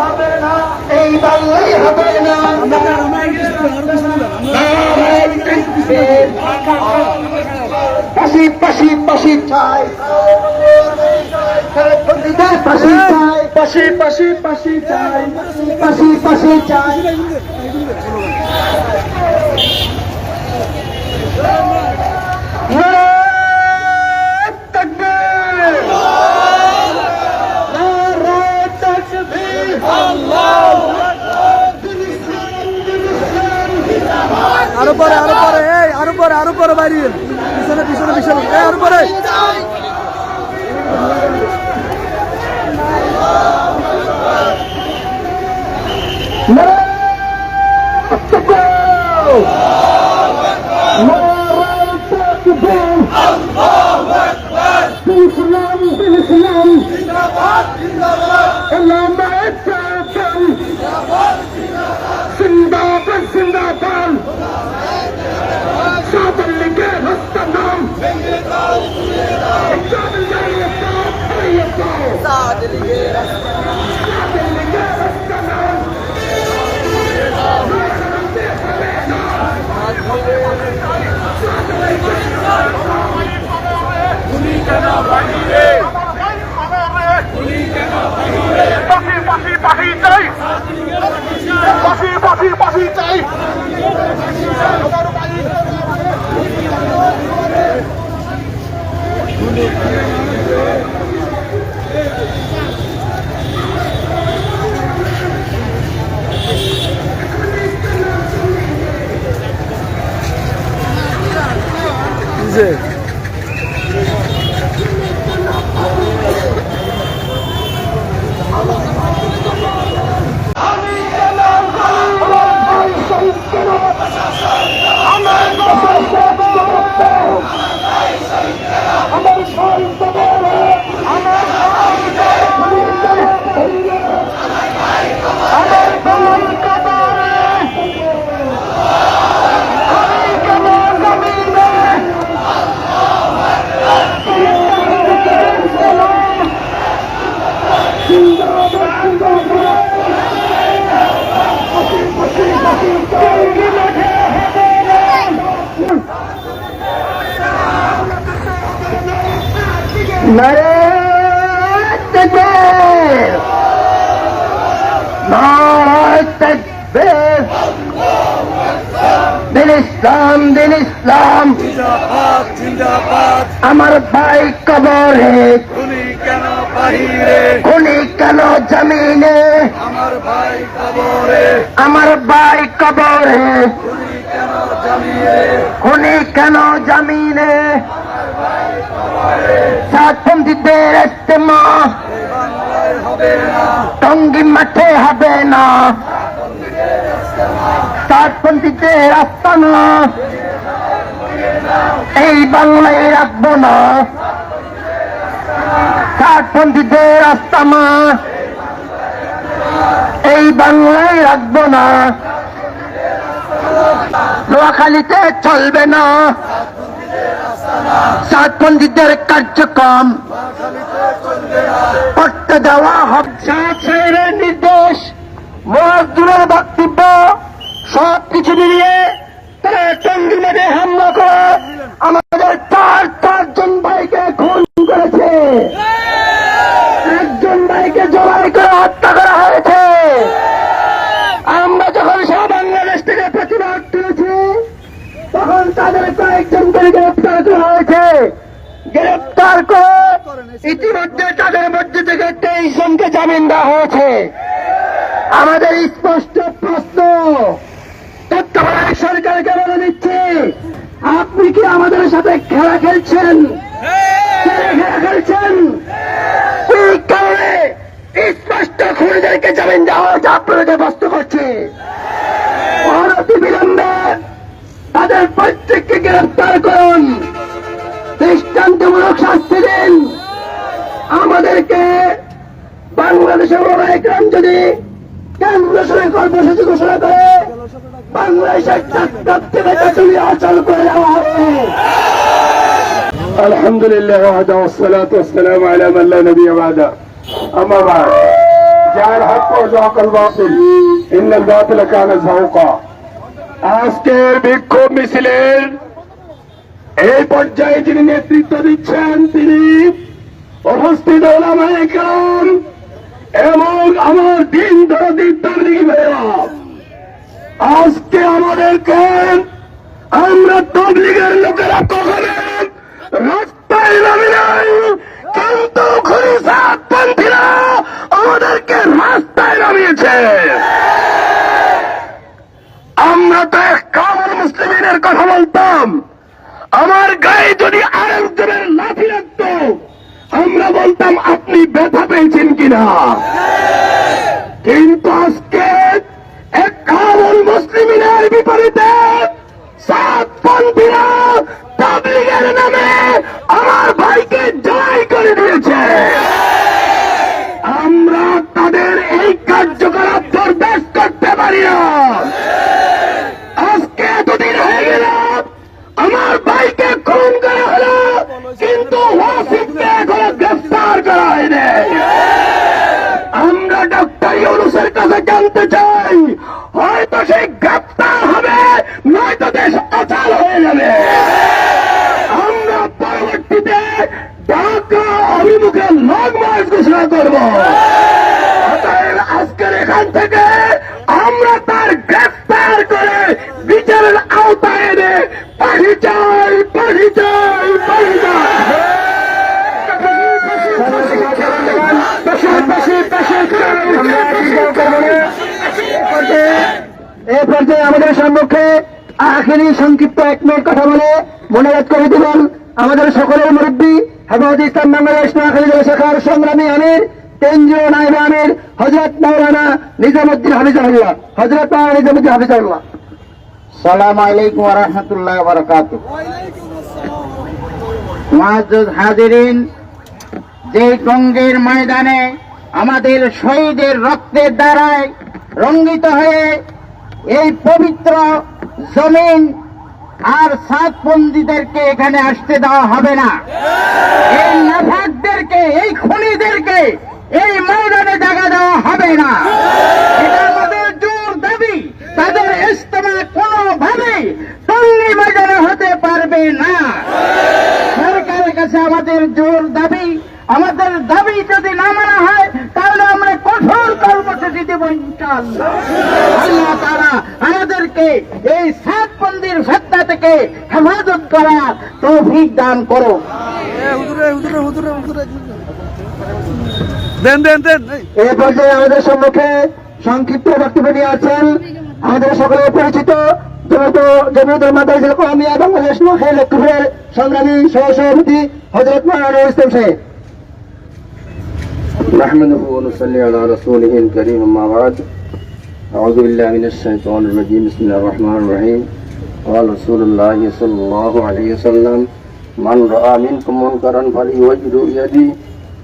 হবে না এই বাংলায় হবে না পাশি পাশি পাশি চাই পাশি চাই পাশি চাই পাখি চাই পাখি পাখি চাই ইসলাম দিন ইসলাম। আমার ভাই কবরে। খুনি কেন জমিনে? আমার ভাই কবরে। খুনি কেন জমিনে? সাতপন্থীদের ইস্তেমা। এই বাংলায় হবে না। মাঠে হবে না। এই বাংলায় রাখব না। সাতপন্থীদের আস্তানা এই বাংলায় রাখব না। নোয়াখালীতে চলবে না। সাতপন্থীদের কার্যক্রম করতে দেওয়া হবে। নির্দেশ। মজদুরের বক্তব্য। সব কিছু মিলিয়ে তারা টঙ্গি মেরে হামলা করে। আমাদের চার চারজন ভাইকে খুন করেছে। একজন ভাইকে জবাই করে হত্যা করা হয়েছে। আমরা যখন সব বাংলাদেশ থেকে প্রতিবাদ তুলেছি তখন তাদের কয়েকজনকে গ্রেপ্তার করা হয়েছে। গ্রেপ্তার করে ইতিমধ্যে তাদের মধ্যে থেকে তেইশ জনকে জামিন দেওয়া হয়েছে। আমাদের স্পষ্ট প্রশ্ন সরকারকে বলে দিচ্ছি, আপনি কি আমাদের সাথে খেলা খেলছেন? খেলা খেলছেন? এই কারণে স্পষ্ট খুনিদেরকে জামিন দেওয়া হয়েছে আপনাদের বস্ত করছে। অনতি বিলম্বে তাদের প্রত্যেককে গ্রেফতার করুন। দৃষ্টান্তমূলক শাস্তি দিন। আমাদেরকে বাংলাদেশের ওরাইগ্রাম যদি কেন্দ্র সরকার কর্মসূচি ঘোষণা করে বাংলাদেশের চাকর থেকে চলে অচল করে দেওয়া হবে الحمد لله وحده والصلاة والسلام على من لا نبي بعده أما بعد جاء الحق وزهق الباطل إن الباطل كان زهوقا আজকের বিক্ষোভ মিছিলের এই পর্যায়ে যিনি নেতৃত্ব দিচ্ছেন তিনি উপস্থিত ওলামায়ে কেরাম এবং আমার দিন ধরে দিক ভাইরা আজকে আমাদেরকে আমরা তবলিগের লোকেরা কখনো রাস্তায় নামে নাই, কিন্তু আমাদেরকে রাস্তায় নামিয়েছে। আমরা তো এক কামল মুসলিমের কথা বলতাম। আমার গায়ে যদি আরেকজনের লাঠি লাগতো। আমরা বলতাম, আপনি ব্যথা পেয়েছেন কিনা? কিন্তু আজকে তাবলিগের নামে আমার ভাইকে জয় করে দিয়েছে। আমরা তাদের এই কার্যকলাপ বরদাস্ত করতে পারি না। আজকে এতদিন হয়ে গেল, আমার ভাইকে খুন করা হলো, কিন্তু ওয়াসিফকে এখনও গ্রেফতার করা হয়নি। ঘোষণা করব। আজকের এখান থেকে আমরা তার গ্রেফতার করে বিচারের আওতায় এনে পর্যায়ে আমাদের সম্মুখে আখিরি সংক্ষিপ্ত এক মিনিট কথা বলে মনোরোধ করে দিলেন আমাদের সকলের মুরব্বী বাংলাদেশ নোয়াখালী সংগ্রামী আমির, কেন্দ্রীয় আমির হজরত মৌলানা নিজামুদ্দিন হাফিজাহুল্লাহ হজরত নিজামুদ্দিন হাফিজাহুল্লাহ সালাম আলাইকুম রহমতুল্লাহ বরকাত। হাজিরিন যে টঙ্গের ময়দানে আমাদের শহীদের রক্তের দ্বারায় রঙ্গিত হয়ে এই পবিত্র জমিন আর সাতপন্থীদেরকে এখানে আসতে দেওয়া হবে না। এই নাফাকদেরকে, এই খুনিদেরকে এই ময়দানে জায়গা দেওয়া হবে না। এটা আমাদের জোর দাবি। তাদের ইস্তেমা কোনোভাবেই টঙ্গি ময়দানে হতে পারবে না। সরকারের কাছে আমাদের জোর দাবি আমাদের দাবি যদি না মানা হয় তাহলে আমরা কঠোর কর্মসূচি দেব আল্লাহ তারা আমাদেরকে এই সাতবন্দির ফেতনা থেকে হেফাজত করার তৌফিক দান করো এ পর্যায়ে আমাদের সম্মুখে সংক্ষিপ্ত বক্তব্য নিয়ে আছেন আমাদের সকলে পরিচিত যেহেতু জমিয়তুল মাদ্রাসা কওমিয়া বাংলাদেশ নোয়াখালী লক্ষ্মীপুরের সংগ্রামী সহ সভাপতি হজরত মৌলানা ইসলাম সাহেব نحمده ونصلي على رسوله الكريم أما بعد أعوذ بالله من الشيطان الرجيم بسم الله الرحمن الرحيم قال رسول الله صلى الله عليه وسلم من رأى منكم منكرا فليوجده بيده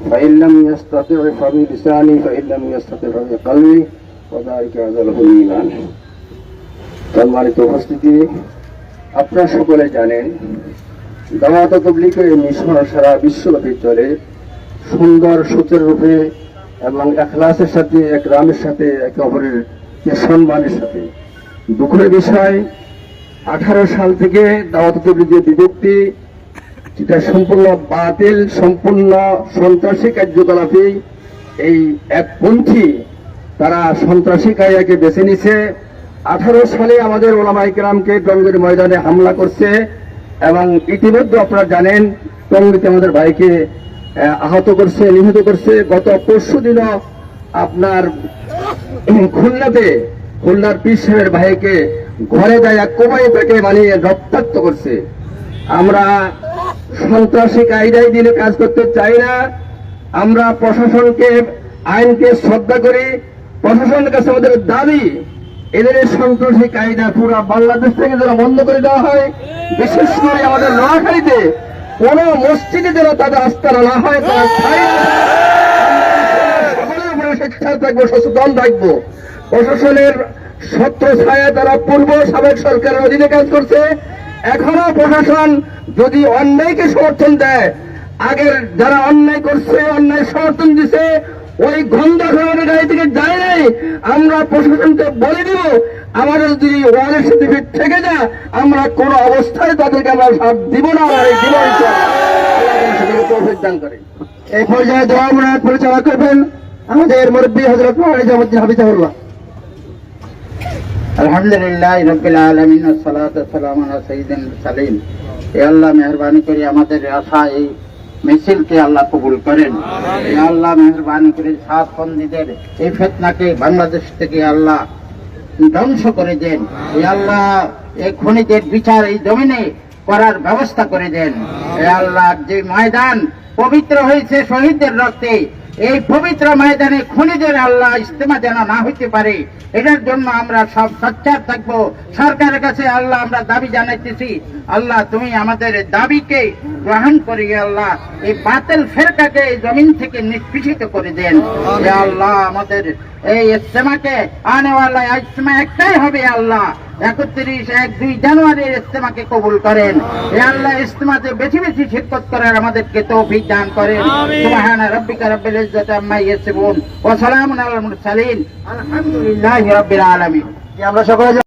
فإن لم يستطع فبلسانه فإن لم يستطع فبقلبه وذلك أزله الإيمان সম্মানিত উপস্থিতি, আপনারা সকলে জানেন দাওয়াত তবলিগের মিশন সারা বিশ্বব্যাপী চলে। সুন্দর রূপে এবং এখলাসের সাথে, এক রামের সাথে, একে অপরের সম্মানের সাথে। দুঃখের বিষয়, আঠারো সাল থেকে দাওয়াত যে বিভক্তি যেটা সম্পূর্ণ বাতিল, সম্পূর্ণ সন্ত্রাসী কার্যকলাপে এই একপন্থী তারা সন্ত্রাসী কায়াকে বেছে নিছে। আঠারো সালে আমাদের ওলামাই কেরামকে টঙ্গের ময়দানে হামলা করছে এবং ইতিমধ্যে আপনারা জানেন টঙ্গিতে আমাদের ভাইকে আহত করছে, নিহত করছে। গত পরশু দিনও আপনার খুলনাতে খুলনার পীর সাহেবের ভাইকে ঘরে যায় কোবাই পেটে বানিয়ে রক্তাক্ত করছে। আমরা সন্ত্রাসী কায়দায় দিলে কাজ করতে চাই না। আমরা প্রশাসনকে, আইনকে শ্রদ্ধা করি। প্রশাসনের কাছে আমাদের দাবি এদের সন্ত্রাসী কায়দা পুরো বাংলাদেশ থেকে যেন বন্ধ করে দেওয়া হয়, বিশেষ করে আমাদের নোয়াখালীতে কোন মসজিদে যেন তাদের আস্থানা না হয়, তারা থাকব, সচেতন থাকব। প্রশাসনের ছত্র ছায়া তারা পূর্ব সাবেক সরকারের অধীনে কাজ করছে। এখনও প্রশাসন যদি অন্যায়কে সমর্থন দেয়, আগের যারা অন্যায় করছে, অন্যায় সমর্থন দিছে ওই গন্ধ খাওয়ার গাড়ি থেকে যায় নাই। আমরা প্রশাসনকে বলে দিব, আমাদের যদি ওয়ারের সার্টিফিকেট থেকে যা আমরা কোন অবস্থায় তাদেরকে আমরা সাথ দিব না, আমার এই জীবন এই পর্যায়ে দোয়া মুরাদ পরিচালনা করবেন আমাদের মুরব্বী হজরত মহারাজ হাবিজাহুল্লাহ আলহামদুলিল্লাহ রবিল আলমিন সালাম আলা সঈদিন সালিম এ আল্লাহ মেহরবানি করে আমাদের আশা এই মিছিলকে আল্লাহ কবুল করেন। আল্লাহ মেহরবানি করে সাত বন্দীদের এই ফেতনাকে বাংলাদেশ থেকে আল্লাহ ধ্বংস করে দেন। আল্লাহ এই খনিদের বিচার এই জমিনে করার ব্যবস্থা করে দেন। এ আল্লাহ যে ময়দান পবিত্র হয়েছে শহীদদের রক্তে। এই পবিত্র ময়দানে খনিদের আল্লাহ ইস্তেমা যেন না হইতে পারে এটার জন্য আমরা সব সচ্চার থাকব। সরকারের কাছে আল্লাহ আমরা দাবি জানাইতেছি আল্লাহ তুমি আমাদের দাবিকে গ্রহণ করি আল্লাহ এই বাতিল ফেরকাকে এই জমিন থেকে নিষ্পিষিত করে দেন। আল্লাহ আমাদের এই ইস্তেমাকে আনেওয়ালা ইস্তেমা একটাই হবে আল্লাহ। একত্রিশ এক দুই জানুয়ারির ইস্তেমাকে কবুল করেন। এ আল্লাহ ইস্তেমাতে বেশি বেশি শিরকত করার আমাদেরকে তৌফিক দান করেন। সুবহান রব্বিকা রব্বিল ইজ্জাতি আম্মা ইয়াসিফুন। ওয়া সালামুন আলাল মুরসালিন। আলহামদুলিল্লাহি রাব্বিল আলামিন। আমরা সকলে